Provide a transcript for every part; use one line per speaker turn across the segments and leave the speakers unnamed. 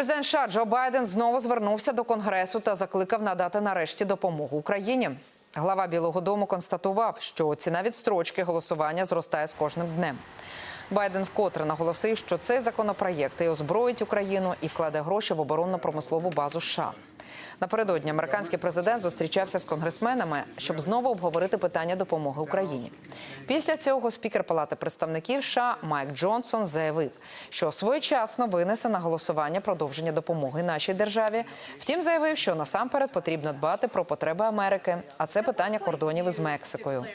Президент США Джо Байден знову звернувся до конгресу та закликав надати нарешті допомогу Україні. Глава Білого Дому констатував, що ціна відстрочки голосування зростає з кожним днем. Байден вкотре наголосив, що цей законопроєкт і озброїть Україну і вкладе гроші в оборонно-промислову базу США. Напередодні американський президент зустрічався з конгресменами, щоб знову обговорити питання допомоги Україні. Після цього спікер Палати представників США Майк Джонсон заявив, що своєчасно винесе на голосування продовження допомоги нашій державі. Втім, заявив, що насамперед потрібно дбати про потреби Америки, а це питання кордонів із Мексикою.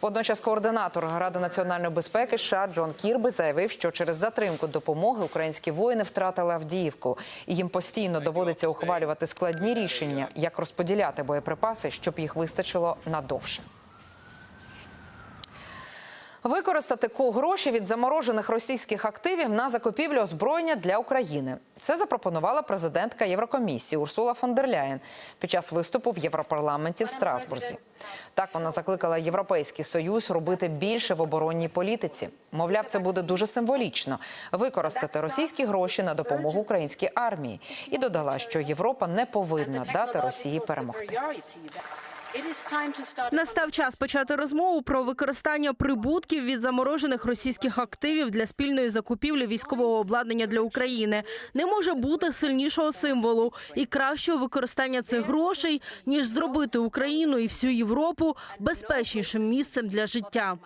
Водночас координатор Ради національної безпеки США Джон Кірби заявив, що через затримку допомоги українські воїни втратили Авдіївку, і їм постійно доводиться ухвалювати складні рішення, як розподіляти боєприпаси, щоб їх вистачило надовше. Використати ко гроші від заморожених російських активів на закупівлю озброєння для України. Це запропонувала президентка Єврокомісії Урсула фон дер Ляєн під час виступу в Європарламенті в Страсбурзі. Так вона закликала Європейський Союз робити більше в оборонній політиці. Мовляв, це буде дуже символічно використати російські гроші на допомогу українській армії. І додала, що Європа не повинна дати Росії перемогти.
Настав час почати розмову про використання прибутків від заморожених російських активів для спільної закупівлі військового обладнання для України. Не може бути сильнішого символу і кращого використання цих грошей ніж зробити Україну і всю Європу безпечнішим місцем для життя.